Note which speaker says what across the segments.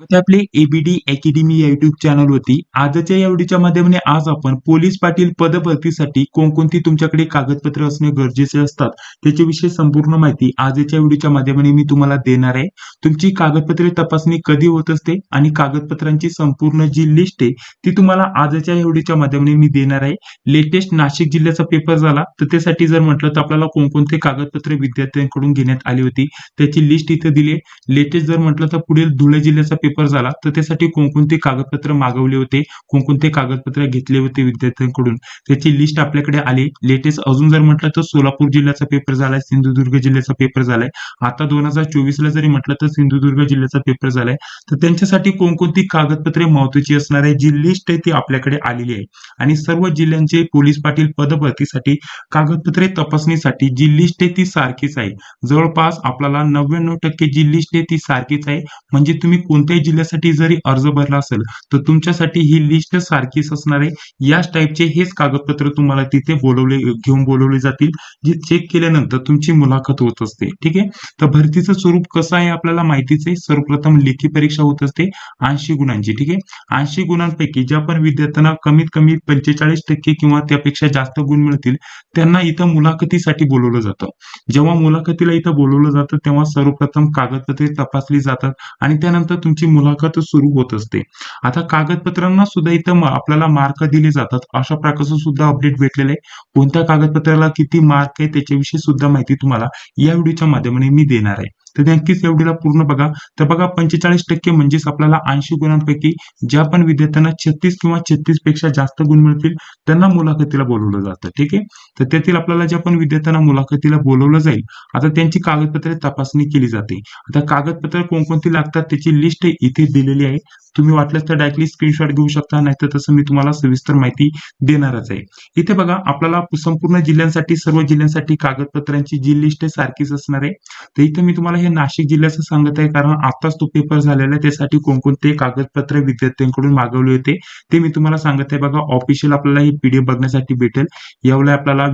Speaker 1: स्वागत आहे आपले एबीडी अकॅडमी या युट्यूब होती आजच्या या व्हिडिओच्या माध्यमाने आज आपण पोलीस पाटील पदभरतीसाठी कोणकोणती तुमच्याकडे कागदपत्रे असणे गरजेचे असतात त्याच्याविषयी संपूर्ण माहिती आजच्या व्हिडिओच्या माध्यमाने मी तुम्हाला देणार आहे. तुमची कागदपत्रे तपासणी कधी होत असते आणि कागदपत्रांची संपूर्ण जी लिस्ट आहे ती तुम्हाला आजच्या या व्हिडिओच्या माध्यमाने मी देणार आहे. लेटेस्ट नाशिक जिल्ह्याचा पेपर झाला तर त्यासाठी जर म्हटलं तर आपल्याला कोणकोणते कागदपत्रे विद्यार्थ्यांकडून घेण्यात आली होती त्याची लिस्ट इथे दिली लेटेस्ट जर म्हटलं तर पुढील धुळे जिल्ह्याचा पेपर झाला तर त्यासाठी कोणकोणते कागदपत्र मागवले होते कोणकोणते कागदपत्र घेतले होते विद्यार्थ्यांकडून? त्याची लिस्ट आपल्याकडे आली. लेटेस्ट अजून जर म्हटलं तर सोलापूर जिल्ह्याचा पेपर झालाय सिंधुदुर्ग जिल्ह्याचा पेपर झालाय. आता दोन हजार चोवीस ला जरी म्हटलं तर सिंधुदुर्ग जिल्ह्याचा पेपर झालाय. तर त्यांच्यासाठी कोणकोणती कागदपत्रे महत्वाची असणार आहे? जी लिस्ट आहे ती आपल्याकडे आलेली आहे. आणि सर्व जिल्ह्यांचे पोलीस पाटील पदभरतीसाठी कागदपत्रे तपासणीसाठी जी लिस्ट आहे ती सारखीच आहे. जवळपास आपल्याला नव्याण्णव टक्के जी लिस्ट आहे ती सारखीच आहे. म्हणजे तुम्ही कोणत्याही जिल्ह्यासाठी जरी अर्ज भरला असेल तर तुमच्यासाठी ही लिस्ट सारखीच असणार आहे. याच टाईपचे हेच कागदपत्र तुम्हाला तिथे बोलवले घेऊन बोलवले जातील. जे चेक केल्यानंतर तुमची मुलाखत होत असते. ठीक आहे? तर भरतीचं स्वरूप कसं आहे आपल्याला माहितीच आहे. सर्वप्रथम लेखी परीक्षा होत असते. ऐंशी गुणांची. ठीक आहे? ऐंशी गुणांपैकी ज्या पण विद्यार्थ्यांना कमीत कमी पंचेचाळीस टक्के किंवा त्यापेक्षा जास्त गुण मिळतील त्यांना इथं मुलाखतीसाठी बोलवलं जातं. जेव्हा मुलाखतीला इथं बोलवलं जातं तेव्हा सर्वप्रथम कागदपत्रे तपासली जातात आणि त्यानंतर तुमची मुलाखत सुरू होत असते. आता कागदपत्रांना सुद्धा इथं आपल्याला मार्क दिले जातात. अशा प्रकारचं सुद्धा अपडेट भेटलेलं आहे. कोणत्या कागदपत्राला किती मार्क आहे त्याच्याविषयी सुद्धा माहिती तुम्हाला या व्हिडिओच्या माध्यमाने मी देणार आहे. तर नक्कीच एवढीला पूर्ण बघा. तर बघा पंचेचाळीस टक्के म्हणजेच आपल्याला ऐंशी गुणांपैकी ज्या पण विद्यार्थ्यांना छत्तीस किंवा छत्तीसपेक्षा जास्त गुण मिळतील त्यांना मुलाखतीला बोलवलं जातं. ठीक आहे? तर त्यातील आपल्याला ज्या पण विद्यार्थ्यांना मुलाखतीला बोलवलं जाईल आता त्यांची कागदपत्रे तपासणी केली जाते. आता कागदपत्र कोणकोणती लागतात त्याची लिस्ट इथे दिलेली आहे. तुम्ही वाटल्यास तर डायरेक्टली स्क्रीनशॉट घेऊ शकता नाहीतर तसं मी तुम्हाला सविस्तर माहिती देणारच आहे. इथे बघा आपल्याला संपूर्ण जिल्ह्यांसाठी सर्व जिल्ह्यांसाठी कागदपत्रांची जी लिस्ट आहे सारखीच असणार आहे. तर इथे मी तुम्हाला हे नाशिक जिल्ह्याचं सांगत आहे कारण आताच तो पेपर झालेला आहे त्यासाठी कोणकोणते कागदपत्र विद्यार्थ्यांकडून मागवले होते ते मी तुम्हाला सांगत आहे. बघा ऑफिशियल आपल्याला ही पीडीएफ बघण्यासाठी भेटेल. येवला आपल्याला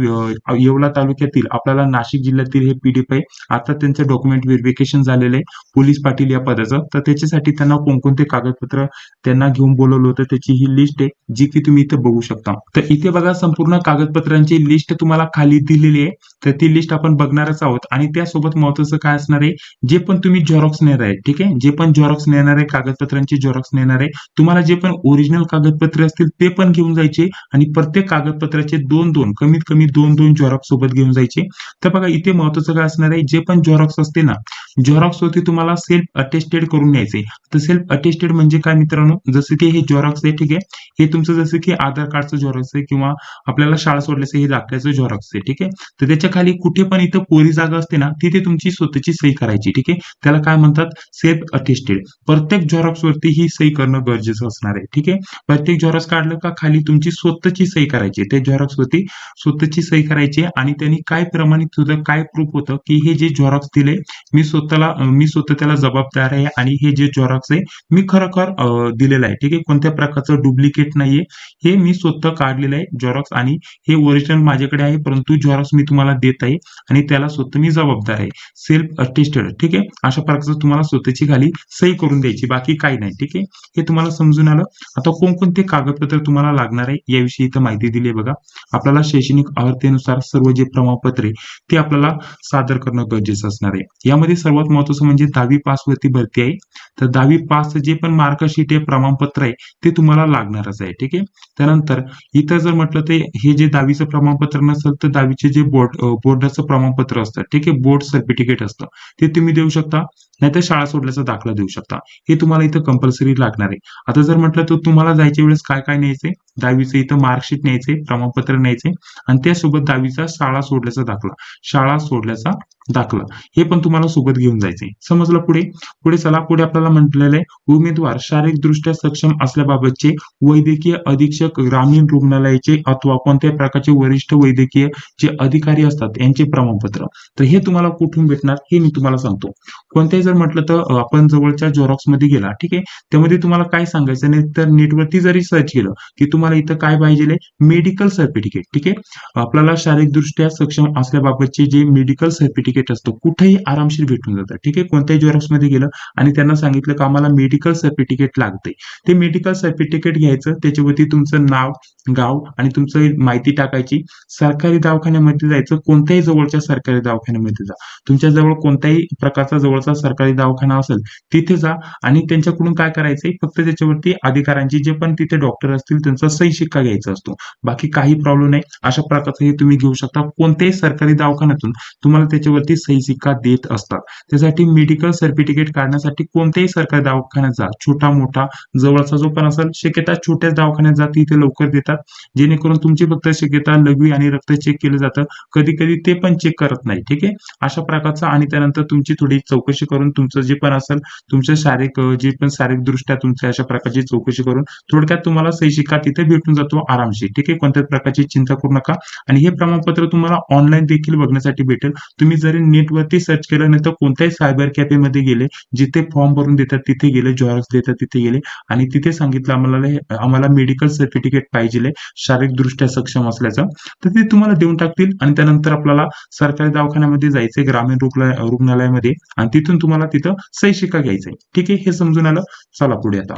Speaker 1: येवला तालुक्यातील आपल्याला नाशिक जिल्ह्यातील हे पीडीएफ आहे. आता त्यांचं डॉक्युमेंट व्हेरिफिकेशन झालेलं आहे पोलीस पाटील या पदाचं. तर त्याच्यासाठी त्यांना कोणकोणते कागदपत्र त्यांना घेऊन बोलवलं होतं त्याची ही लिस्ट आहे जी की तुम्ही इथे बघू शकता. तर इथे बघा संपूर्ण कागदपत्रांची लिस्ट तुम्हाला खाली दिलेली आहे. तर ती लिस्ट आपण बघणारच आहोत. आणि त्यासोबत महत्वाचं काय असणार आहे जे पण तुम्ही झेरॉक्स नेणार आहे ठीक आहे? जे पण झेरॉक्स नेणार आहे कागदपत्रांचे झेरॉक्स नेणार आहे तुम्हाला जे पण ओरिजिनल कागदपत्रे असतील ते पण घेऊन जायचे आणि प्रत्येक कागदपत्राचे दोन दोन कमीत कमी दोन दोन झेरॉक्स सोबत घेऊन जायचे. तर बघा इथे महत्वाचं काय असणार आहे? जे पण झेरॉक्स असते ना झेरॉक्स होती तुम्हाला सेल्फ अटेस्टेड करून न्यायचे तर सेल्फ अटेस्टेड म्हणजे काय मित्रांनो? जसं की हे झेरॉक्स आहे ठीक आहे? हे तुमचं जसं की आधार कार्डचं झेरॉक्स आहे किंवा आपल्याला शाळा सोडल्याचं हे दाखल्याचं झेरॉक्स आहे ठीक आहे? तर त्याच्याखाली कुठे पण इथं कोरी जागा असते ना तिथे तुमची स्वतःची सही करायची ठीक आहे? त्याला काय म्हणतात? सेल्फ अटेस्टेड प्रत्येक झेरॉक्स वरती ही सही करणं गरजेचं असणार आहे ठीक आहे? प्रत्येक झेरॉक्स काढलं का खाली तुमची स्वतःची सही करायची त्या झेरॉक्स वरती स्वतःची सही करायची आणि त्यांनी काय प्रमाणित होतं काय प्रूफ होतं की हे जे झेरॉक्स दिले मी स्वतःला मी स्वतः त्याला जबाबदार आहे आणि हे जे झेरॉक्स आहे मी खरोखर दिलेलं आहे ठीक आहे? कोणत्या प्रकारचं डुप्लिकेट नाहीये. हे मी स्वतः काढलेलं आहे झेरॉक्स आणि हे ओरिजिनल माझ्याकडे आहे परंतु झेरॉक्स मी तुम्हाला देत आहे आणि त्याला स्वतः मी जबाबदार आहे. सेल्फ रजिस्टर्ड ठीक आहे? अशा प्रकारचं तुम्हाला स्वतःची खाली सही करून द्यायची बाकी काही नाही ठीक आहे? हे तुम्हाला समजून आलं. आता कोणकोणते कागदपत्र तुम्हाला लागणार आहे याविषयी इथं माहिती दिली आहे बघा. आपल्याला शैक्षणिक अर्हतेनुसार सर्व जे प्रमाणपत्रे ते आपल्याला सादर करणं गरजेचं असणार आहे. यामध्ये सर्वात महत्वाचं म्हणजे दहावी पास वरती भरती आहे. तर दहावी पास जे पण मार्कशीट आहे प्रमाणपत्र आहे ते तुम्हाला लागणारच आहे ठीक आहे? त्यानंतर इथं जर म्हटलं ते हे जे दहावीचं प्रमाणपत्र नसेल तर दहावीचे जे बोर्ड बोर्डाचं प्रमाणपत्र असतं ठीक आहे? बोर्ड सर्टिफिकेट असतं. ते तुम्ही देऊ शकता नाहीतर शाळा सोडल्याचा दाखला देऊ शकता. हे तुम्हाला इथं कंपल्सरी लागणार आहे. आता जर म्हटलं तर तुम्हाला जायच्या वेळेस काय काय न्यायचे दहावीचं इथं मार्कशीट न्यायचे प्रमाणपत्र न्यायचे आणि त्यासोबत दहावीचा शाळा सोडल्याचा दाखला. शाळा सोडल्याचा दाखला. हे पण तुम्हाला सोबत घेऊन जायचे समजलं पुढे? पुढे चला पुढे आपल्याला म्हटलेलं आहे उमेदवार शारीरिकदृष्ट्या सक्षम असल्याबाबतचे वैद्यकीय अधीक्षक ग्रामीण रुग्णालयाचे अथवा कोणत्या प्रकारचे वरिष्ठ वैद्यकीय जे अधिकारी असतात यांचे प्रमाणपत्र. तर हे तुम्हाला कुठून भेटणार? हे मी तुम्हाला सांगतो. कोणत्याही जर म्हटलं तर आपण जवळच्या झेरॉक्समध्ये गेला ठीक आहे? त्यामध्ये तुम्हाला काय सांगायचं नाही तर नेटवरती जरी सर्च केलं की तुम्हाला इथं काय पाहिजे मेडिकल सर्टिफिकेट ठीक आहे? आपल्याला शारीरिकदृष्ट्या सक्षम असल्याबाबतचे जे मेडिकल सर्टिफिकेट असतं कुठेही आरामशीर भेटून जातं ठीक आहे? कोणत्याही झेरॉक्समध्ये गेलं आणि त्यांना सांगितलं का आम्हाला मेडिकल सर्टिफिकेट लागते ते मेडिकल सर्टिफिकेट घ्यायचं त्याच्यावरती तुमचं नाव गाव आणि तुमचं माहिती टाकायची. सरकारी दवाखान्यामध्ये जायचं कोणत्याही जवळच्या सरकारी दवाखान्यामध्ये जा. तुमच्या जवळ कोणत्याही प्रकारचा जवळचा सरकारी दवाखाना असेल तिथे जा आणि त्यांच्याकडून काय करायचंय? फक्त त्याच्यावरती अधिकाऱ्यांची जे पण तिथे डॉक्टर असतील त्यांचा सही शिक्का घ्यायचा असतो. बाकी काही प्रॉब्लेम नाही. अशा प्रकारचं हे तुम्ही घेऊ शकता. कोणत्याही सरकारी दवाखान्यातून तुम्हाला त्याच्यावरती सही शिक्का देत असतात. त्यासाठी मेडिकल सर्टिफिकेट काढण्यासाठी कोणत्याही सरकारी दवाखान्यात जा. छोटा मोठा जवळचा जो पण असेल शक्यता छोट्याच दवाखान्यात जा. तिथे लवकर देतात. जेणेकरून तुमची फक्त शक्यता लघवी आणि रक्त चेक केलं जातं. कधी कधी ते पण चेक करत नाही. ठीक आहे? अशा प्रकारचा आणि त्यानंतर तुमची थोडी चौकशी करून तुमचं जे पण असेल तुमचं शारीरिक जे पण शारीरिक दृष्ट्या तुमच्या अशा प्रकारची चौकशी करून थोडक्यात तुम्हाला सही शिक्का तिथे भेटून जातो आरामशीर. ठीक आहे? कोणत्याच प्रकारची चिंता करू नका. आणि हे प्रमाणपत्र तुम्हाला ऑनलाईन देखील बघण्यासाठी भेटेल. तुम्ही जरी नेटवरती सर्च केलं नाही तर कोणत्याही सायबर कॅफेमध्ये गेले जिथे फॉर्म भरून देतात तिथे गेले जॉर्स देतात तिथे गेले. आणि तिथे सांगितलं आम्हाला आम्हाला मेडिकल सर्टिफिकेट पाहिजे शारीरिक दृष्ट्या सक्षम असल्याचं. तर ते तुम्हाला देऊन टाकतील. आणि त्यानंतर आपल्याला सरकारी दवाखान्यामध्ये जायचे ग्रामीण रुग्णालय रुग्णालयामध्ये आणि तिथून तुम्हाला तिथं सही शिक्का आहे. ठीक आहे? हे समजून आलं. चला पुढे आता.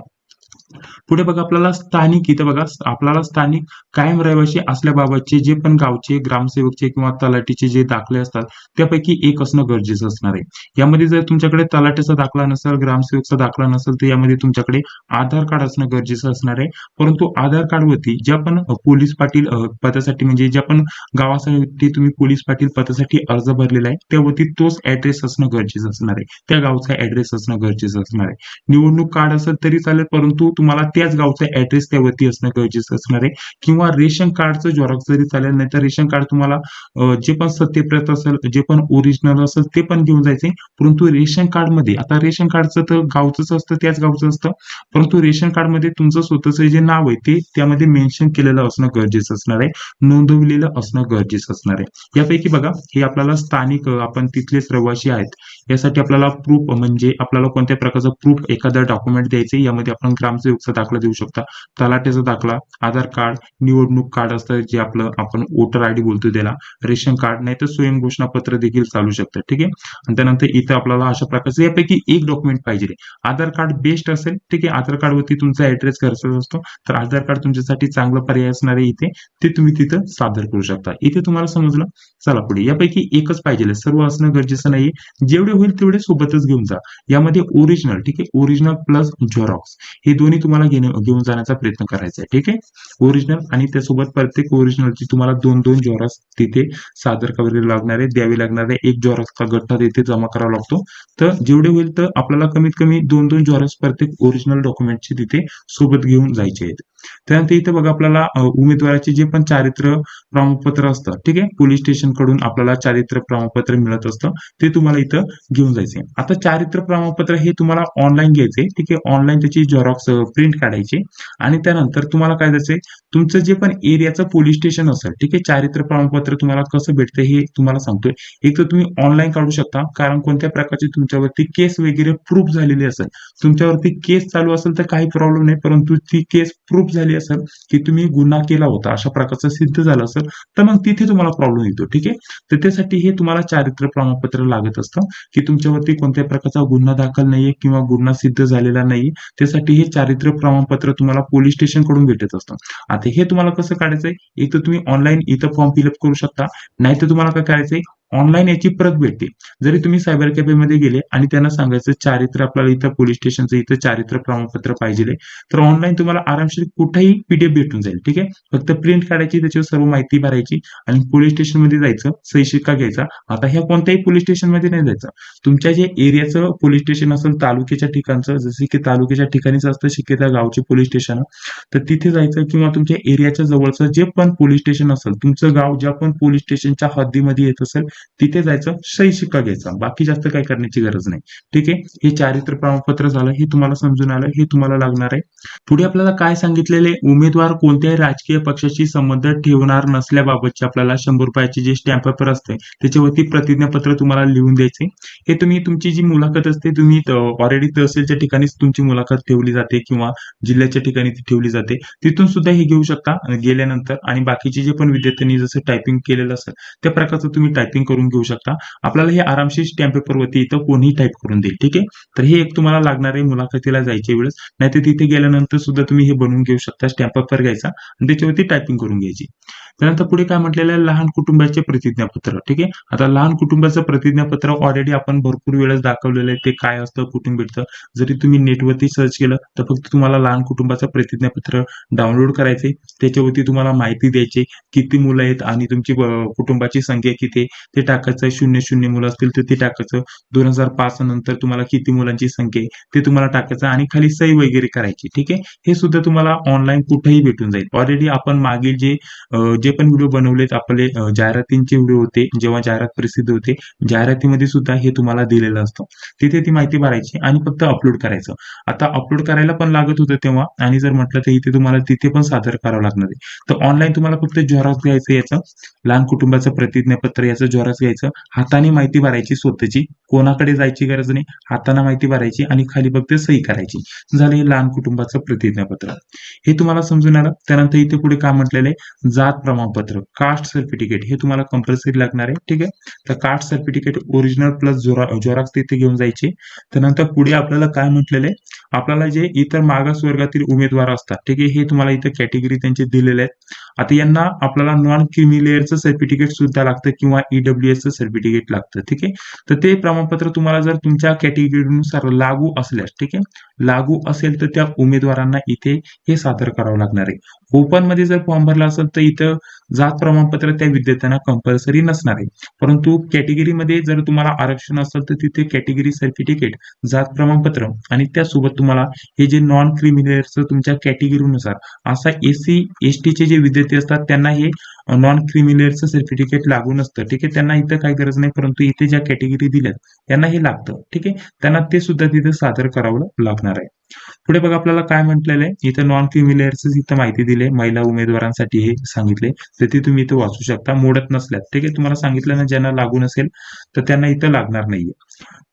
Speaker 1: पुढे बघा आपल्याला स्थानिक इथं बघा आपल्याला स्थानिक कायम रहिवासी असल्याबाबतचे जे पण गावचे ग्रामसेवकचे किंवा तलाठीचे जे दाखले असतात त्यापैकी एक असणं गरजेचं असणार आहे. यामध्ये जर तुमच्याकडे तलाठ्याचा दाखला नसेल ग्रामसेवकचा दाखला नसेल तर यामध्ये तुमच्याकडे आधार कार्ड असणं गरजेचं असणार आहे. परंतु आधार कार्डवरती ज्या पण पोलीस पाटील पदासाठी म्हणजे ज्या पण गावासाठी तुम्ही पोलीस पाटील पदासाठी अर्ज भरलेला आहे त्यावरती तोच ऍड्रेस असणं गरजेचं असणार आहे. त्या गावचा ऍड्रेस असणं गरजेचं असणार आहे. निवडणूक कार्ड असेल तरी चालेल परंतु तुम्हाला त्याच गावचा ऍड्रेस त्यावरती असणं गरजेचं असणार आहे. किंवा रेशन कार्डचं झेरॉक्स जरी चालेल नाही तर रेशन कार्ड तुम्हाला जे पण सत्यप्रत असेल जे पण ओरिजिनल असेल ते पण घेऊन जायचे परंतु रेशन कार्डमध्ये आता रेशन कार्डचं तर गावचंच असतं त्याच गावचं असतं. परंतु रेशन कार्डमध्ये तुमचं स्वतःचं जे नाव आहे ते त्यामध्ये मेन्शन केलेलं असणं गरजेचं असणार आहे. नोंदवलेलं असणं गरजेचं असणार आहे. यापैकी बघा हे आपल्याला स्थानिक आपण तिथलेच रहिवासी आहेत. यासाठी आपल्याला प्रूफ म्हणजे आपल्याला कोणत्या प्रकारचं प्रूफ एखादा डॉक्युमेंट द्यायचे यामध्ये आपण ग्रामसेवकचा दाखला देऊ शकता. तलाट्याचा दाखला आधार कार्ड निवडणूक कार्ड असतं जे आपलं आपण वोटर आयडी बोलतो त्याला. रेशन कार्ड नाही तर स्वयं घोषणापत्र देखील चालू शकतं ठीक आहे? आणि त्यानंतर इथं आपल्याला अशा प्रकारचं यापैकी एक डॉक्युमेंट पाहिजे आधार कार्ड बेस्ट असेल ठीक आहे? आधार कार्डवरती तुमचा ऍड्रेस गरजेचा असतो. तर आधार कार्ड तुमच्यासाठी चांगला पर्याय असणार आहे इथे. ते तुम्ही तिथं सादर करू शकता. इथे तुम्हाला समजलं? चला पुढे. यापैकी एकच पाहिजे सर्व असणं गरजेचं नाहीये. जेवढे होईल तेवढे सोबतच घेऊन जा. यामध्ये ओरिजिनल ठीक आहे? ओरिजिनल प्लस झेरॉक्स हे दोन्ही तुम्हाला घेणे घेऊन जाण्याचा प्रयत्न करायचा आहे ठीक आहे? ओरिजिनल आणि त्यासोबत प्रत्येक ओरिजिनलची तुम्हाला दोन दोन झेरॉक्स तिथे सादर करावे लागणार आहे द्यावे लागणार आहे. एक झेरॉक्सचा गठ्ठा तिथे जमा करावा लागतो. तर जेवढे होईल तर आपल्याला कमीत कमी दोन दोन झेरॉक्स प्रत्येक ओरिजिनल डॉक्युमेंटचे तिथे सोबत घेऊन जायचे आहेत. त्यानंतर इथे बघा आपल्याला उमेदवाराचे जे पण चारित्र प्रमाणपत्र असतं ठीक आहे? पोलीस स्टेशन कडून आपल्याला चारित्र प्रमाणपत्र मिळत असतं ते तुम्हाला इथं घेऊन जायचे आता चारित्र प्रमाणपत्र हे तुम्हाला ऑनलाईन घ्यायचे ठीक आहे? ऑनलाईन त्याची झेरॉक्स प्रिंट काढायची आणि त्यानंतर तुम्हाला काय जायचंय? तुमचं जे पण एरियाचं पोलीस स्टेशन असेल ठीक आहे? चारित्र प्रमाणपत्र तुम्हाला कसं भेटतं हे तुम्हाला सांगतोय. एक तर तुम्ही ऑनलाईन काढू शकता कारण कोणत्या प्रकारची तुमच्यावरती केस वगैरे प्रूफ झालेली असेल तुमच्यावरती केस चालू असेल तर काही प्रॉब्लेम नाही परंतु ती केस प्रूफ झाली असेल की तुम्ही गुन्हा केला होता अशा प्रकारचं सिद्ध झालं असेल तर मग तिथे तुम्हाला प्रॉब्लेम येतो ठीक आहे? तर त्यासाठी हे तुम्हाला चारित्र्य प्रमाणपत्र लागत असतं की तुमच्यावरती कोणत्याही प्रकारचा गुन्हा दाखल नाहीये किंवा गुन्हा सिद्ध झालेला नाही त्यासाठी हे चारित्र्य प्रमाणपत्र तुम्हाला पोलीस स्टेशनकडून भेटत असतं. आता हे तुम्हाला कसं काढायचंय? एक तर तुम्ही ऑनलाईन इथं फॉर्म फिलअप करू शकता नाही तर तुम्हाला काय करायचंय? ऑनलाईन याची प्रत भेटते. जरी तुम्ही सायबर कॅफेमध्ये गेले आणि त्यांना सांगायचं चारित्र्य आपल्याला इथं पोलीस स्टेशनचं इथं चारित्र प्रमाणपत्र पाहिजे तर ऑनलाईन तुम्हाला आरामशीर कुठेही पीडीएफ भेटून जाईल ठीक आहे? फक्त प्रिंट काढायची त्याच्यावर सर्व माहिती भरायची आणि पोलीस स्टेशनमध्ये जायचं सही शिक्का घ्यायचा. आता ह्या कोणत्याही पोलीस स्टेशनमध्ये नाही जायचं. तुमच्या जे एरियाचं पोलीस स्टेशन असेल तालुक्याच्या ठिकाणचं जसे की तालुक्याच्या ठिकाणीच असतं शिकेता गावचे पोलीस स्टेशन तर तिथे जायचं किंवा तुमच्या एरियाच्या जवळचं जे पण पोलीस स्टेशन असेल तुमचं गाव ज्या पण पोलीस स्टेशनच्या हद्दीमध्ये येत असेल तिथे जायचं सही शिक्का घ्यायचा. बाकी जास्त काय करण्याची गरज नाही. ठीक आहे? हे चारित्र प्रमाणपत्र झालं हे तुम्हाला समजून आलं हे तुम्हाला लागणार आहे. पुढे आपल्याला काय सांगितलेले? उमेदवार कोणत्याही राजकीय पक्षाशी संबंध ठेवणार नसल्याबाबतचे आपल्याला शंभर रुपयाचे जे स्टॅम्प पेपर असते त्याच्यावरती प्रतिज्ञापत्र तुम्हाला लिहून द्यायचे. हे तुम्ही तुमची जी मुलाखत असते तुम्ही ऑलरेडी तहसीलच्या ठिकाणीच तुमची मुलाखत ठेवली जाते किंवा जिल्ह्याच्या ठिकाणी ती ठेवली जाते. तिथून सुद्धा हे घेऊ शकता गेल्यानंतर आणि बाकीचे जे पण विद्यार्थ्यांनी जसं टायपिंग केलेलं असेल त्या प्रकारचं तुम्ही टायपिंग करून घेऊ शकता. आपल्याला हे आरामशीर स्टॅम्प पेपरवरती इथं कोणीही टाईप करून देईल ठीक आहे? तर हे एक तुम्हाला लागणार आहे मुलाखतीला जायच्या वेळेस. नाहीतर तिथे गेल्यानंतर सुद्धा तुम्ही हे बनवून घेऊ शकता स्टॅम्प पेपर घ्यायचा आणि त्याच्यावरती टायपिंग करून घ्यायची. त्यानंतर पुढे काय म्हटलेलं आहे? लहान कुटुंबाचे प्रतिज्ञापत्र ठीक आहे? आता लहान कुटुंबाचं प्रतिज्ञापत्र ऑलरेडी आपण भरपूर वेळेस दाखवलेलं आहे ते काय असतं कुठून भेटतं? जरी तुम्ही नेटवरती सर्च केलं तर फक्त तुम्हाला लहान कुटुंबाचं प्रतिज्ञापत्र डाउनलोड करायचे त्याच्यावरती तुम्हाला माहिती द्यायची किती मुलं आहेत आणि तुमची कुटुंबाची संख्या किती ते टाकायचं शून्य शून्य मुलं असतील तर ते टाकायचं. दोन हजार पाच नंतर तुम्हाला किती मुलांची संख्या आहे ते तुम्हाला टाकायचं आणि खाली सही वगैरे करायची ठीक आहे? हे सुद्धा तुम्हाला ऑनलाईन कुठेही भेटून जाईल. ऑलरेडी आपण मागील जे जे पण व्हिडिओ बनवलेत आपले जाहिरातींचे व्हिडिओ होते जेव्हा जाहिरात प्रसिद्ध होते जाहिरातीमध्ये सुद्धा हे तुम्हाला दिलेलं असतं. तिथे ती माहिती भरायची आणि फक्त अपलोड करायचं. आता अपलोड करायला पण लागत होतं तेव्हा आणि जर म्हटलं तर इथे तुम्हाला तिथे पण सादर करावं लागणार आहे. तर ऑनलाईन तुम्हाला फक्त झेरॉक्स घ्यायचं याचं लहान कुटुंबाचं प्रतिज्ञापत्र याचं झेरॉक्स घ्यायचं. हाताने माहिती भरायची स्वतःची. कोणाकडे जायची गरज नाही. हाताने माहिती भरायची आणि खाली फक्त सही करायची. झालं हे लहान कुटुंबाचं प्रतिज्ञापत्र. हे तुम्हाला समजून आलं? त्यानंतर इथे पुढे काय म्हटलेलं आहे? जात प्रमाणपत्र. Caste certificate. हे तुम्हाला कंपल्सरी लागणार आहे. ठीक आहे? तर caste certificate original plus xerox तिथे घेऊन जायचे. त्यानंतर पुढे आपल्याला काय म्हटलेलं आहे? आपल्याला जे इतर मागास वर्गातील उमेदवार असतात. ठीक आहे? हे तुम्हाला इथे कॅटेगरी त्यांचे दिलेले आहेत. आता यांना आपल्याला नॉन क्रिमिलेअरचं सर्टिफिकेट सुद्धा लागतं किंवा ईडब्ल्यू एसचं सर्टिफिकेट लागतं ठीक आहे? तर ते प्रमाणपत्र तुम्हाला जर तुमच्या कॅटेगरीनुसार लागू असल्यास ठीक आहे? लागू असेल तर त्या उमेदवारांना इथे हे सादर करावं लागणार आहे. ओपनमध्ये जर फॉर्म भरला असेल तर इथं जात प्रमाणपत्र त्या विद्यार्थ्यांना कंपल्सरी नसणार आहे. परंतु कॅटेगरीमध्ये जर तुम्हाला आरक्षण असेल तर तिथे कॅटेगरी सर्टिफिकेट जात प्रमाणपत्र आणि त्यासोबत तुम्हाला हे जे नॉन क्रिमिनलचं तुमच्या कॅटेगरीनुसार असा एसी एस चे जे विद्यार्थी असतात त्यांना हे नॉन क्रिमिनलचं सर्टिफिकेट लागू नसतं. ठीक आहे? त्यांना इथं काही गरज नाही परंतु इथे ज्या कॅटेगरी दिल्यात त्यांना हे लागतं. ठीक आहे? त्यांना ते सुद्धा तिथे सादर करावं लागणार आहे. पुढे बघा आपल्याला काय म्हटलेलं आहे? इथं नॉन क्रिमिलेअरच इथं माहिती दिली महिला उमेदवारांसाठी हे सांगितले. तर ती तुम्ही इथं वाचू शकता. मोडत नसल्यात. ठीक आहे? तुम्हाला सांगितलं ना ज्यांना लागू नसेल तर त्यांना इथं लागणार नाहीये.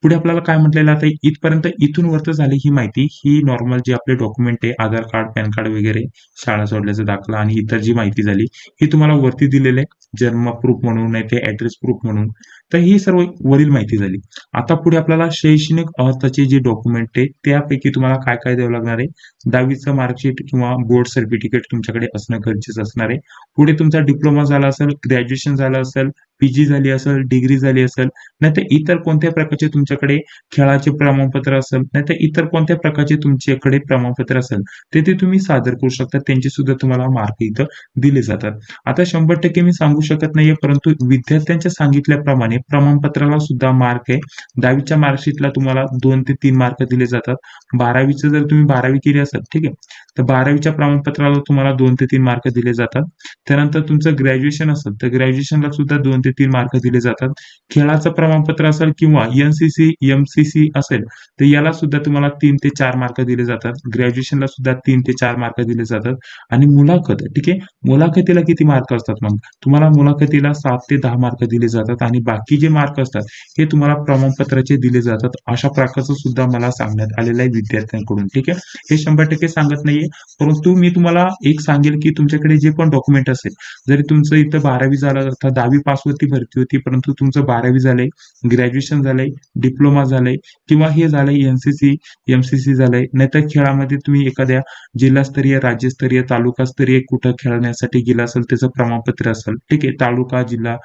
Speaker 1: पुढे आपल्याला काय म्हटलेलं आता इथपर्यंत इथून वरत झाली ही माहिती. ही नॉर्मल जे आपले डॉक्युमेंट आहे आधार कार्ड पॅन कार्ड वगैरे शाळा सोडल्याचा दाखला आणि इतर जी माहिती झाली ही तुम्हाला वरती दिलेले जन्म प्रूफ म्हणून नाही ते ऍड्रेस प्रूफ म्हणून. तर ही सर्व वरील माहिती झाली. आता पुढे आपल्याला शैक्षणिक अर्थाचे जे डॉक्युमेंट आहे त्यापैकी तुम्हाला काय काय द्यावं लागणार आहे? दहावीचं मार्कशीट किंवा बोर्ड सर्टिफिकेट तुमच्याकडे असणं गरजेचं असणार आहे. पुढे तुमचा डिप्लोमा झाला असेल ग्रॅज्युएशन झालं असेल पीजी झाली असेल डिग्री झाली असेल नाहीतर इतर कोणत्या प्रकारचे तुमच्याकडे खेळाचे प्रमाणपत्र असेल नाहीतर इतर कोणत्या प्रकारचे तुमच्याकडे प्रमाणपत्र असेल ते ते तुम्ही सादर करू शकता. त्यांचे सुद्धा तुम्हाला मार्क इथं दिले जातात. आता शंभर टक्के मी सांगू शकत नाहीये परंतु विद्यार्थ्यांच्या सांगितल्याप्रमाणे प्रमाणपत्राला सुद्धा मार्क आहे. दहावीच्या मार्कशीटला तुम्हाला दोन ते तीन मार्क दिले जातात. बारावीचं जर तुम्ही बारावी केली असेल ठीक आहे तर बारावीच्या प्रमाणपत्राला तुम्हाला दोन ते तीन मार्क दिले जातात. त्यानंतर तुमचं ग्रॅज्युएशन असेल तर ग्रॅज्युएशनला सुद्धा दोन ते तीन मार्क दिले जातात. खेळाचं प्रमाणपत्र असेल किंवा एनसीसी एमसीसी असेल तर याला सुद्धा तुम्हाला तीन ते चार मार्क दिले जातात. ग्रॅज्युएशनला सुद्धा तीन ते चार मार्क दिले जातात. आणि मुलाखत ठीक आहे? मुलाखतीला किती मार्क असतात मग? तुम्हाला मुलाखतीला सात ते दहा मार्क दिले जातात आणि बाकी जे मार्क असतात हे तुम्हाला प्रमाणपत्राचे दिले जातात. अशा प्रकारचं सुद्धा मला सांगण्यात आलेलं आहे विद्यार्थ्यांकडून ठीक आहे? हे शंभर टक्के सांगत नाहीये परंतु मी तुम्हाला एक सांगेल की तुमच्याकडे जे पण डॉक्युमेंट असेल जरी तुमचं इथं बारावी झालं अर्थात दहावी पास वरती भरती होती परंतु तुमचं बारावी झालंय ग्रॅज्युएशन झालंय डिप्लोमा झालंय किंवा हे झालंय एनसीसी एमसीसी झालंय नाहीतर खेळामध्ये तुम्ही एखाद्या जिल्हास्तरीय राज्यस्तरीय तालुकास्तरीय कुठं खेळण्यासाठी गेला असेल त्याचं प्रमाणपत्र असेल. ठीक आहे तालुका जिल्हा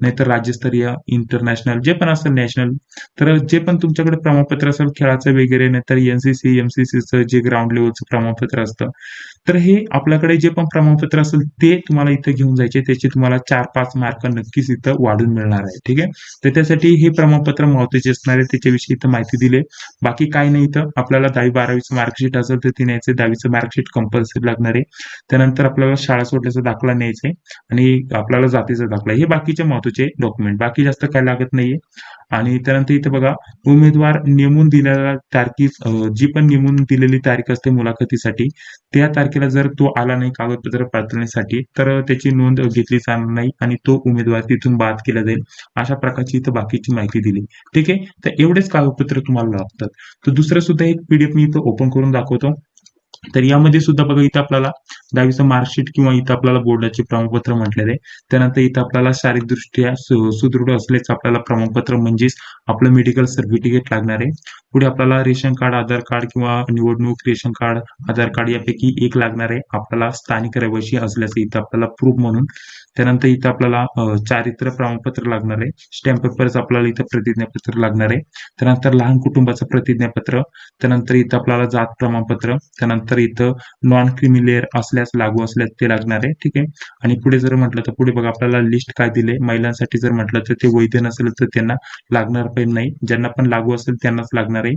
Speaker 1: नाहीतर राज्यस्तरीय इंटरनॅशनल जे पण असेल नॅशनल तर जे पण तुमच्याकडे प्रमाणपत्र असेल खेळाचं वगैरे नाहीतर एनसीसी एमसीसीचं जे ग्राउंड लेवलचं प्रमाणपत्र असतं तर हे आपल्याकडे जे पण प्रमाणपत्र असेल ते तुम्हाला इथं घेऊन जायचे त्याचे तुम्हाला चार पाच मार्क नक्कीच इथं वाढून मिळणार आहे ठीक आहे? तर त्यासाठी हे प्रमाणपत्र महत्त्वाचे असणार आहे त्याच्याविषयी इथं माहिती दिली बाकी काय नाही इथं आपल्याला दहावी बारावीचं मार्कशीट असेल तर ते न्यायचं दहावीचं मार्कशीट कंपल्सरी लागणार आहे. त्यानंतर आपल्याला शाळा सोडल्याचा दाखला न्यायचा आहे आणि आपल्याला जातीचा दाखला हे बाकीचे महत्त्वाचे महत्त्वाचे डॉक्युमेंट बाकी जास्त काय लागत नाहीये. आणि त्यानंतर इथे बघा उमेदवार नेमून दिलेल्या तारखी जी पण नेमून दिलेली तारीख असते मुलाखतीसाठी त्या तारखेला जर तो आला नाही कागदपत्र पाठवण्यासाठी तर त्याची नोंद घेतली जाणार नाही आणि तो उमेदवार तिथून बाद केला जाईल. अशा प्रकारची इथं बाकीची माहिती दिली. ठीक आहे? तर एवढेच कागदपत्र तुम्हाला लागतात. तर दुसरं सुद्धा एक पीडीएफ मी इथं ओपन करून दाखवतो. तर यामध्ये सुद्धा बघा इथं आपल्याला दहावीचं मार्कशीट किंवा इथं आपल्याला बोर्डाचे प्रमाणपत्र म्हटलेले. आहे त्यानंतर इथं आपल्याला शारीरिकदृष्ट्या सुदृढ असल्याचं आपल्याला प्रमाणपत्र म्हणजेच आपलं मेडिकल सर्टिफिकेट लागणार आहे. पुढे आपल्याला रेशन कार्ड आधार कार्ड किंवा निवडणूक रेशन कार्ड आधार कार्ड यापैकी एक लागणार आहे. आपल्याला स्थानिक रहिवासी असल्याचं इथं आपल्याला प्रूफ म्हणून त्यानंतर इथं आपल्याला चारित्र चारित्र्य प्रमाणपत्र लागणार आहे. स्टॅम्प पेपरच आपल्याला इथं प्रतिज्ञापत्र लागणार आहे. त्यानंतर लहान कुटुंबाचं प्रतिज्ञापत्र त्यानंतर इथं आपल्याला जात प्रमाणपत्र त्यानंतर इथं नॉन क्रिमिलेअर असल्यास लागू असल्यास ते लागणार आहे. ठीक आहे? आणि पुढे जर म्हटलं तर पुढे बघा आपल्याला लिस्ट काय दिले महिलांसाठी जर म्हटलं तर ते वैध नसेल तर त्यांना लागणार पण नाही. ज्यांना पण लागू असेल त्यांनाच लागणार आहे.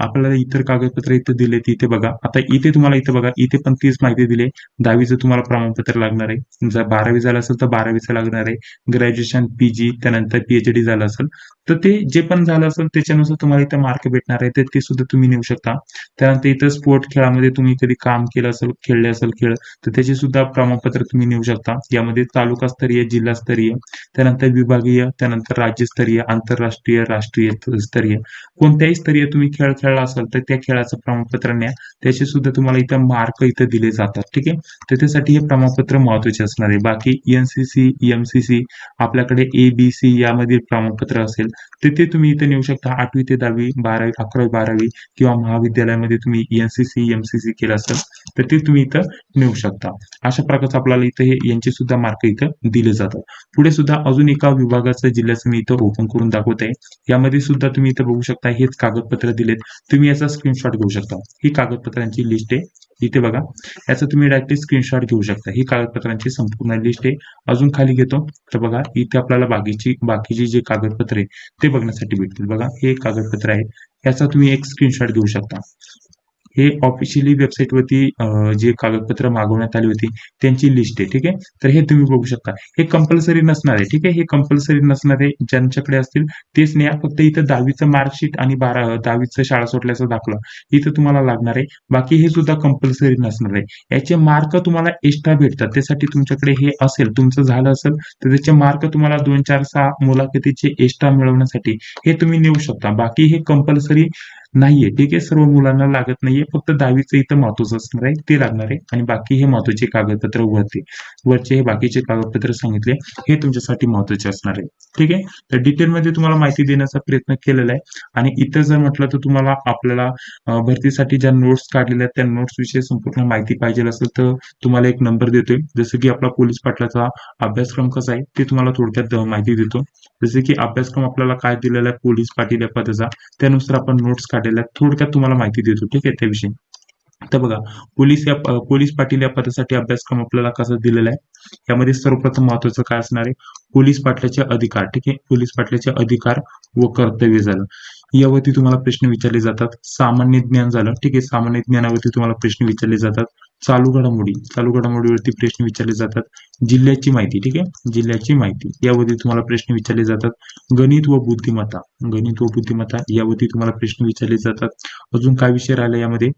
Speaker 1: आपल्याला इतर कागदपत्र इथं दिले इथे बघा. आता इथे तुम्हाला इथं बघा इथे पण तीच माहिती दिली दहावीचं तुम्हाला प्रमाणपत्र लागणार आहे. जर बारावी झालं असेल तर बारावीचं लागणार आहे. ग्रॅज्युएशन पीजी त्यानंतर पीएचडी झालं असेल. तर ते जे पण झालं असेल त्याच्यानुसार तुम्हाला इथे मार्क भेटणार आहे. तर ते सुद्धा तुम्ही नेऊ शकता. त्यानंतर इथं स्पोर्ट खेळामध्ये तुम्ही कधी काम केलं असेल खेळले असेल खेळ तर त्याचे सुद्धा प्रमाणपत्र तुम्ही नेऊ शकता. यामध्ये तालुकास्तरीय जिल्हास्तरीय त्यानंतर विभागीय त्यानंतर राज्यस्तरीय आंतरराष्ट्रीय राष्ट्रीय स्तरीय. कोणत्याही स्तरीय तुम्ही खेळ खेळला असाल तर त्या खेळाचं प्रमाणपत्र न्या. त्याचे सुद्धा तुम्हाला इथं मार्क इथं दिले जातात ठीक आहे? तर त्यासाठी हे प्रमाणपत्र महत्त्वाचे असणार आहे. बाकी एनसीसी एमसीसी आपल्याकडे एबीसी यामधील प्रमाणपत्र असेल. तर ते तुम्ही इथे नेऊ शकता. आठवी ते दहावी बारावी अकरावी बारावी किंवा महाविद्यालयामध्ये तुम्ही एनसीसी एमसीसी केलं असेल तर ते तुम्ही इथं नेऊ शकता. अशा प्रकारचं आपल्याला इथं हे यांचे सुद्धा मार्क इथं दिले जातात. पुढे सुद्धा अजून एका विभागाचं जिल्ह्याचं मी इथं ओपन करून दाखवत आहे यामध्ये सुद्धा तुम्ही इथं बघू शकता हेच कागदपत्र दिलेत. तुम्ही याचा स्क्रीनशॉट घेऊ शकता. ही कागदपत्रांची लिस्ट आहे. इथे बघा. याचा तुम्ही डायरेक्टली स्क्रीनशॉट घेऊ शकता. ही कागदपत्रांची संपूर्ण लिस्ट आहे. अजून खाली घेतो. तर बघा इथे आपल्याला बाकीची बाकीची जे कागदपत्रे ते बघण्यासाठी भेटतील. बघा हे एक कागदपत्र आहे. याचा तुम्ही एक स्क्रीनशॉट घेऊ शकता. हे ऑफिशियली वेबसाईटवरती जे कागदपत्र मागवण्यात आली होती त्यांची लिस्ट आहे ठीक आहे? तर हे तुम्ही बघू शकता. हे कंपल्सरी नसणार आहे ठीक आहे? हे कंपल्सरी नसणार आहे ज्यांच्याकडे असतील तेच नाही. फक्त इथं दहावीचं मार्कशीट आणि बारा दहावीचं शाळा सोडल्याचं दाखला. इथं तुम्हाला लागणार आहे. बाकी हे सुद्धा कंपल्सरी नसणार आहे. याचे मार्क तुम्हाला एक्स्ट्रा भेटतात. त्यासाठी तुमच्याकडे हे असेल तुमचं झालं असेल तर त्याचे मार्क तुम्हाला दोन चार सहा मुलाखतीचे एक्स्ट्रा मिळवण्यासाठी हे तुम्ही नेऊ शकता. बाकी हे कंपल्सरी नाहीये. ठीक आहे सर्व मुलांना लागत नाहीये. फक्त दहावीचं इथं महत्वाचं असणार आहे. ते लागणार आहे. आणि बाकी हे महत्त्वाचे कागदपत्र वरती वरचे हे बाकीचे कागदपत्र सांगितले हे तुमच्यासाठी महत्त्वाचे असणार आहे. ठीक आहे? तर डिटेलमध्ये तुम्हाला माहिती देण्याचा प्रयत्न केलेला आहे. आणि इथं जर म्हटलं तर तुम्हाला आपल्याला भरतीसाठी ज्या नोट्स काढलेल्या आहेत त्या नोट्स विषयी संपूर्ण माहिती पाहिजे असेल तर तुम्हाला एक नंबर देतोय. जसं की आपला पोलीस पाटलाचा अभ्यासक्रम कसा आहे ते तुम्हाला थोडक्यात माहिती देतो. जसे की अभ्यासक्रम आपल्याला काय दिलेला आहे पोलीस पाटील या पदाचा त्यानुसार आपण नोट्स काढ आहेत थोडक्यात तुम्हाला माहिती देतो ठीक आहे त्याविषयी. तर बघा पोलीस या पोलीस पाटील या पदासाठी अभ्यासक्रम आपल्याला कसा दिलेला आहे यामध्ये सर्वप्रथम महत्वाचं काय असणार आहे पोलीस पाटलाचे अधिकार ठीक आहे पोलीस पाटलाचे अधिकार व कर्तव्य झालं. यावरती तुम्हाला प्रश्न विचारले जातात सामान्य ज्ञान झालं ठीक आहे सामान्य ज्ञानावरती तुम्हाला प्रश्न विचारले जातात. चालू घडामोडी. चालू घडामोडीवरती प्रश्न विचारले जातात. जिल्ह्याची माहिती ठीक आहे? जिल्ह्याची माहिती. यावरती तुम्हाला प्रश्न विचारले जातात. गणित व बुद्धिमत्ता. गणित व बुद्धिमत्ता यावरती तुम्हाला प्रश्न विचारले जातात. अजून काय विषय राहिला यामध्ये?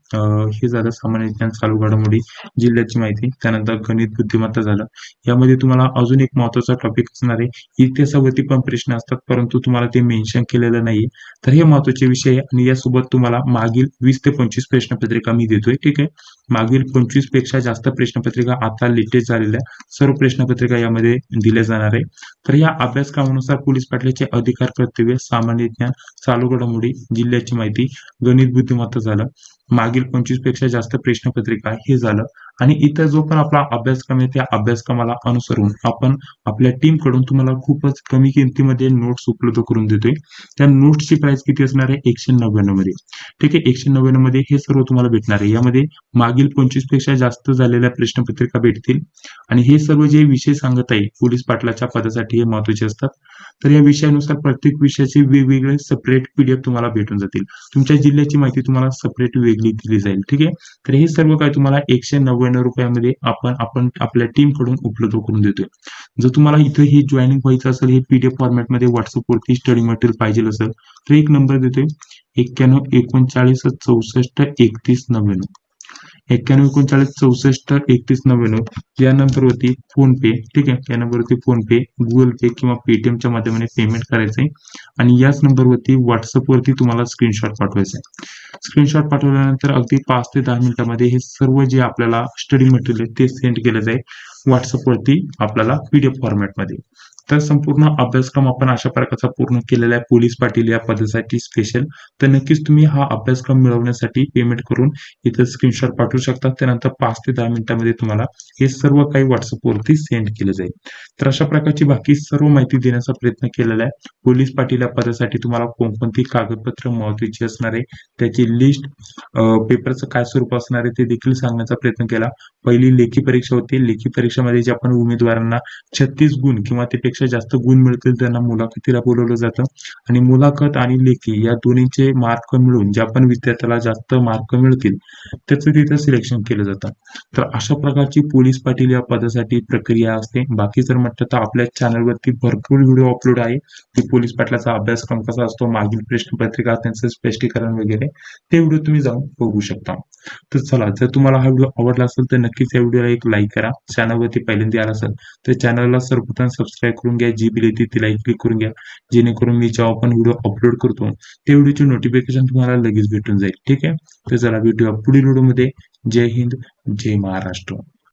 Speaker 1: हे झालं सामान्य ज्ञान चालू घडामोडी जिल्ह्याची माहिती. त्यानंतर गणित बुद्धिमत्ता झालं. यामध्ये तुम्हाला अजून एक महत्त्वाचा टॉपिक असणार आहे. इतिहासावरती पण प्रश्न असतात परंतु तुम्हाला ते मेन्शन केलेलं नाहीये. तर हे महत्त्वाचे विषय आहे आणि यासोबत तुम्हाला मागील वीस ते पंचवीस प्रश्नपत्रिका मी देतोय ठीक आहे? मागील पंचवीसपेक्षा जास्त प्रश्नपत्रिका आता लेटेस्ट झालेल्या सर्व प्रश्नपत्रिका यामध्ये दिल्या जाणार आहे. तर या अभ्यासक्रमानुसार पोलीस पाटलाचे अधिकार कर्तव्य सामान्य ज्ञान चालू घडामोडी जिल्ह्याची माहिती गणित बुद्धिमत्ता झालं. मागील पंचवीसपेक्षा जास्त प्रश्नपत्रिका हे झालं. आणि इतर जो पण आपला अभ्यासक्रम आहे त्या अभ्यासक्रमाला अनुसरून आपण आपल्या टीमकडून तुम्हाला खूपच कमी किमतीमध्ये नोट्स उपलब्ध करून देतोय. त्या नोट्सची प्राइस किती असणार आहे? एकशे नव्याण्णवमध्ये. ठीक आहे एकशे नव्याण्णवमध्ये हे सर्व तुम्हाला भेटणार आहे. यामध्ये मागील पंचवीसपेक्षा जास्त झालेल्या प्रश्नपत्रिका भेटतील. आणि हे सर्व जे विषय सांगत आहे पोलीस पाटलाच्या पदासाठी हे महत्त्वाचे असतात. तर या विषयानुसार प्रत्येक विषयाचे वेगवेगळे सेपरेट पीडीएफ तुम्हाला भेटून जातील. तुमच्या जिल्ह्याची माहिती तुम्हाला सेपरेट वेगळी दिली जाईल. ठीक आहे? तर हे सर्व काय तुम्हाला एकशे नव्वद नव्याण्णव रुपयामध्ये आपण आपण आपल्या टीमकडून उपलब्ध करून देतोय. जर तुम्हाला इथं हे जॉईनिंग व्हायचं असेल हे पीडीएफ फॉर्मॅटमध्ये व्हॉट्सअपवरती स्टडी मटेरियल पाहिजे असेल तर एक नंबर देतोय एक्क्याण्णव एकोणचाळीस चौसष्ट एकतीस नव्याण्णव. एक्क्याण्णव एकोणचाळीस चौसष्ट एकतीस नव्याण्णव या नंबरवरती फोन पे ठीक आहे? या नंबरवरती फोन पे गुगल पे किंवा पेटीएमच्या माध्यमाने पेमेंट करायचंय आणि याच नंबरवरती व्हॉट्सअपवरती तुम्हाला स्क्रीनशॉट पाठवायचा आहे स्क्रीनशॉट पाठवल्यानंतर अगदी पाच ते दहा मिनिटांमध्ये हे सर्व जे आपल्याला स्टडी मटेरियल आहे ते सेंड केलं जाईल. व्हॉट्सअपवरती आपल्याला पीडीएफ फॉर्मॅटमध्ये तर संपूर्ण अभ्यासक्रम आपण अशा प्रकारचा पूर्ण केलेला आहे. पोलीस पाटील या पदासाठी स्पेशल तर नक्कीच तुम्ही हा अभ्यासक्रम मिळवण्यासाठी पेमेंट करून इथं स्क्रीनशॉट पाठवू शकता. त्यानंतर पाच ते दहा मिनिटांमध्ये तुम्हाला हे सर्व काही व्हॉट्सअपवरती सेंड केलं जाईल. तर अशा प्रकारची बाकी सर्व माहिती देण्याचा प्रयत्न केलेला आहे. पोलीस पाटील या पदासाठी तुम्हाला कोणकोणती कागदपत्र महत्वाची असणार आहे त्याची लिस्ट पेपरचं काय स्वरूप असणार आहे ते देखील सांगण्याचा प्रयत्न केला. पहिली लेखी परीक्षा होती. लेखी परीक्षेमध्ये जे आपण उमेदवारांना छत्तीस गुण किंवा त्यापेक्षा जास्त गुण मिळतील त्यांना मुलाखतीला बोलवलं जातं. आणि मुलाखत आणि लेखी या दोन्हीचे मार्क मिळून ज्या पण विद्यार्थ्याला जास्त मार्क मिळतील त्याचं तिथं सिलेक्शन केलं जातं. तर अशा प्रकारची पोलीस पाटील या पदासाठी प्रक्रिया असते. बाकी जर म्हटलं तर आपल्या चॅनलवरती भरपूर व्हिडिओ अपलोड आहे. की पोलीस पाटलाचा अभ्यासक्रम कसा असतो मागील प्रश्नपत्रिका त्यांचं स्पष्टीकरण वगैरे ते व्हिडिओ तुम्ही जाऊन बघू शकता. तर चला जर तुम्हाला हा व्हिडिओ आवडला असेल तर नक्कीच या व्हिडिओला एक लाईक करा. चॅनलवरती पहिल्यांदा आला असेल तर चॅनलला सर्वप्रथम सबस्क्राईब करून घ्या जी बिल येते ती लाईक क्लिक करून घ्या. जेणेकरून मी जेव्हा आपण व्हिडिओ अपलोड करतो ते व्हिडिओचे नोटिफिकेशन तुम्हाला लगेच भेटून जाईल. ठीक आहे? तर चला भेटूया पुढील व्हिडिओमध्ये. जय हिंद जय महाराष्ट्र.